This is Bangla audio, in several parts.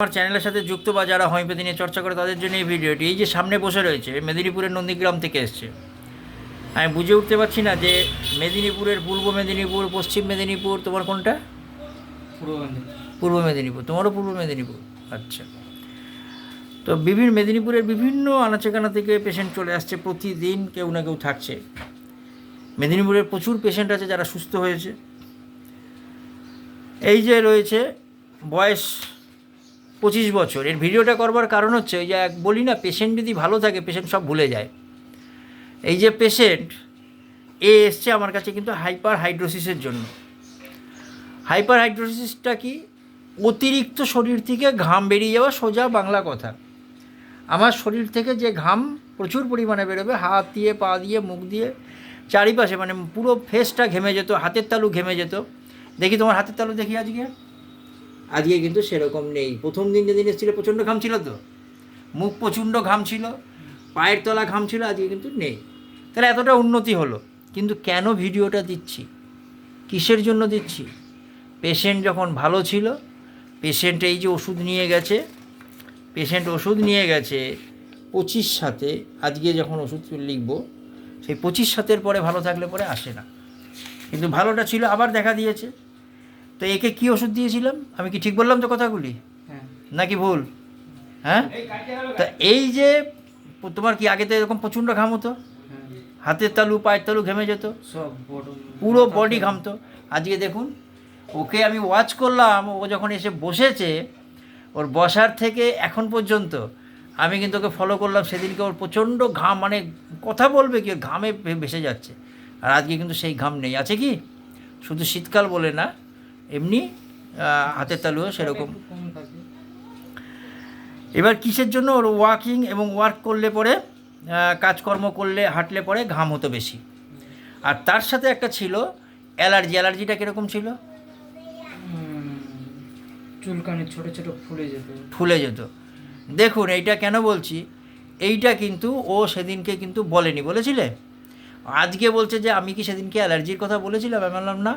আমার চ্যানেলের সাথে যুক্ত বা যারা হোমিওপ্যাথি নিয়ে চর্চা করে তাদের জন্য এই ভিডিওটি। এই যে সামনে বসে রয়েছে মেদিনীপুরের নন্দীগ্রাম থেকে এসছে। আমি বুঝে উঠতে পারছি না যে মেদিনীপুরের পূর্ব মেদিনীপুর পশ্চিম মেদিনীপুর তোমার কোনটা? পূর্ব মেদিনীপুর। পূর্ব মেদিনীপুর তোমারও পূর্ব মেদিনীপুর? আচ্ছা। তো বিভিন্ন মেদিনীপুরের বিভিন্ন আনাচেকানা থেকে পেশেন্ট চলে আসছে প্রতিদিন কেউ না কেউ থাকছে। মেদিনীপুরের প্রচুর পেশেন্ট আছে যারা সুস্থ হয়েছে। এই যে রয়েছে বয়স পঁচিশ বছর। এর ভিডিওটা করবার কারণ হচ্ছে, ওই যে এক বলি না পেশেন্ট যদি ভালো থাকে পেশেন্ট সব ভুলে যায়। এই যে পেশেন্ট এ এসছে আমার কাছে কিন্তু হাইপার হাইড্রোসিসের জন্য। হাইপার হাইড্রোসিসটা কি? অতিরিক্ত শরীর থেকে ঘাম বেরিয়ে যাওয়া সোজা বাংলা কথা। আমার শরীর থেকে যে ঘাম প্রচুর পরিমাণে বেরোবে, হাত দিয়ে, পা দিয়ে, মুখ দিয়ে, চারিপাশে মানে পুরো ফেসটা ঘেমে যেত, হাতের তালু ঘেমে যেত। দেখি তোমার হাতের তালু দেখি আজকে। আজকে কিন্তু সেরকম নেই। প্রথম দিন যেদিন এসেছিল, প্রচণ্ড ঘাম ছিল তো। মুখ প্রচণ্ড ঘাম ছিল, পায়ের তলা ঘাম ছিল, আজকে কিন্তু নেই। তাহলে এতটা উন্নতি হলো, কিন্তু কেন ভিডিওটা দিচ্ছি? কিসের জন্য দিচ্ছি? পেশেন্ট যখন ভালো ছিল পেশেন্ট এই যে ওষুধ নিয়ে গেছে পেশেন্ট ওষুধ নিয়ে গেছে, পঁচিশ সাথে আজকে যখন ওষুধ লিখব, সেই পঁচিশ সাতের পরে ভালো থাকলে পরে আসে না। কিন্তু ভালোটা ছিল, আবার দেখা দিয়েছে। তো একে কি ওষুধ দিয়েছিলাম? আমি কি ঠিক বললাম তো কথাগুলি? হ্যাঁ। নাকি ভুল? হ্যাঁ? তা এই যে তোমার কি আগে তো এরকম প্রচণ্ড ঘাম হতো? হ্যাঁ। হাতের তালু পায়ের তালু ঘেমে যেত? সব পুরো বডি ঘামতো। আজকে দেখুন ওকে আমি ওয়াচ করলাম ও যখন এসে বসেছে ওর বসার থেকে এখন পর্যন্ত আমি কিন্তু ওকে ফলো করলাম সেদিনকে ওর প্রচণ্ড ঘাম মানে কথা বলবে কি ঘামে ভে- ভেসে যাচ্ছে। আর আজকে কিন্তু সেই ঘাম নেই। আছে কি? শুধু শীতকাল বলে না এমনি হাতের তালুও সেরকম। এবার কিসের জন্য ওর ওয়াকিং এবং ওয়ার্ক করলে পরে কাজকর্ম করলে হাঁটলে পরে ঘাম হতো বেশি? আর তার সাথে একটা ছিল অ্যালার্জি। অ্যালার্জিটা কীরকম ছিল? চুলকানি ছোট ছোট ফুলে যেত। ফুলে যেত। দেখুন এইটা কেন বলছি? এইটা কিন্তু ও সেদিনকে কিন্তু বলেনি। বলেছিলে? আজকে বলছে যে আমি কি সেদিনকে অ্যালার্জির কথা বলেছিলাম? আমি বললাম না।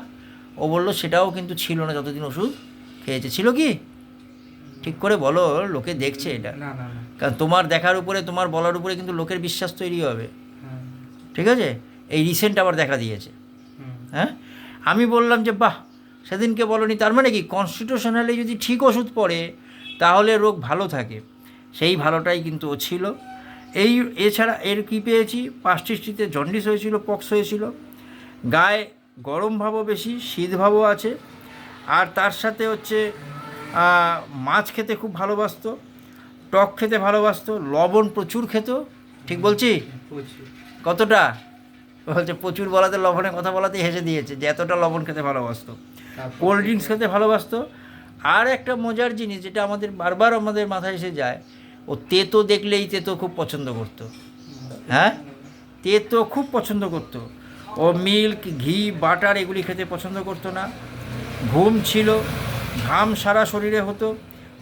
ও বলল সেটাও কিন্তু ছিল না যতদিন ওষুধ খেয়েছে। ছিল কি? ঠিক করে বলো লোকে দেখছে এটা। কারণ তোমার দেখার উপরে তোমার বলার উপরে কিন্তু লোকের বিশ্বাস তৈরি হবে। হ্যাঁ। ঠিক আছে? এই রিসেন্ট আবার দেখা দিয়েছে। হ্যাঁ? আমি বললাম যে বাহ সেদিনকে বলনি তার মানে কি? কনস্টিটিউশনালি যদি ঠিক ওষুধ পড়ে তাহলে রোগ ভালো থাকে। সেই ভালোটাই কিন্তু ও ছিল। এই এছাড়া এর কী পেয়েছি? পাঁচটিতে জন্ডিস হয়েছিল পক্স হয়েছিল। গায়ে গরম ভাবও বেশি শীত ভাবও আছে। আর তার সাথে হচ্ছে মাছ খেতে খুব ভালোবাসতো টক খেতে ভালোবাসতো লবণ প্রচুর খেত ঠিক বলছি? কতটা? বলছে প্রচুর বলাতে লবণের কথা বলাতে হেসে দিয়েছে যে এতটা লবণ খেতে ভালোবাসতো। কোল্ড ড্রিঙ্কস খেতে ভালোবাসতো। আর একটা মজার জিনিস যেটা আমাদের বারবার আমাদের মাথায় এসে যায় ও তেতো দেখলেই তেতো খুব পছন্দ করতো। হ্যাঁ? তেতো খুব পছন্দ করতো। ও মিল্ক ঘি বাটার এগুলি খেতে পছন্দ করতো না। ঘুম ছিল ঘাম সারা শরীরে হতো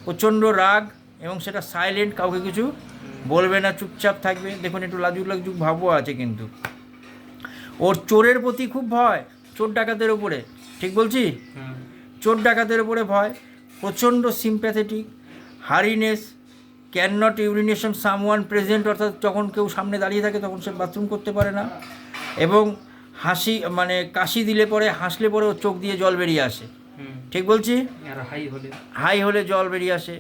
প্রচণ্ড রাগ এবং সেটা সাইলেন্ট কাউকে কিছু বলবে না চুপচাপ থাকবে। দেখুন একটু লাজুক লাজুক ভাবও আছে কিন্তু। ওর চোরের প্রতি খুব ভয় চোর ডাকাতের ওপরে ঠিক বলছি? চোর ডাকাতের ওপরে ভয় প্রচণ্ড sympathetic হারিনেস can not urination someone present অর্থাৎ যখন কেউ সামনে দাঁড়িয়ে থাকে তখন সে বাথরুম করতে পারে না। এবং হাসি মানে কাশি দিলে পরে হাসলে পরে ওর চোখ দিয়ে জল বেরিয়ে আসে। ঠিক বলছি? হাই হলে? হাই হলে জল বেরিয়ে আসে।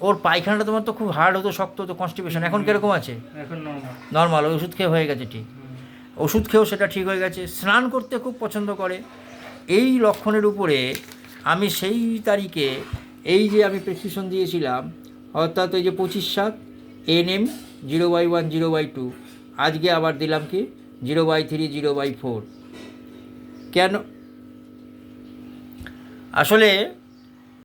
ওর পায়খানাটা তোমার তো খুব হার্ড হতো শক্ত হতো কনস্টিপেশন এখন কীরকম আছে? এখন নর্মাল নর্মাল ওষুধ খেয়ে হয়ে গেছে ঠিক। ওষুধ খেয়েও সেটা ঠিক হয়ে গেছে। স্নান করতে খুব পছন্দ করে। এই লক্ষণের উপরে আমি সেই তারিখে এই যে আমি প্রেসক্রিপশন দিয়েছিলাম অর্থাৎ ওই যে পঁচিশ সাত N M zero by one zero by two আজকে আবার দিলাম কি? Zero by three zero by four. কেন? আসলে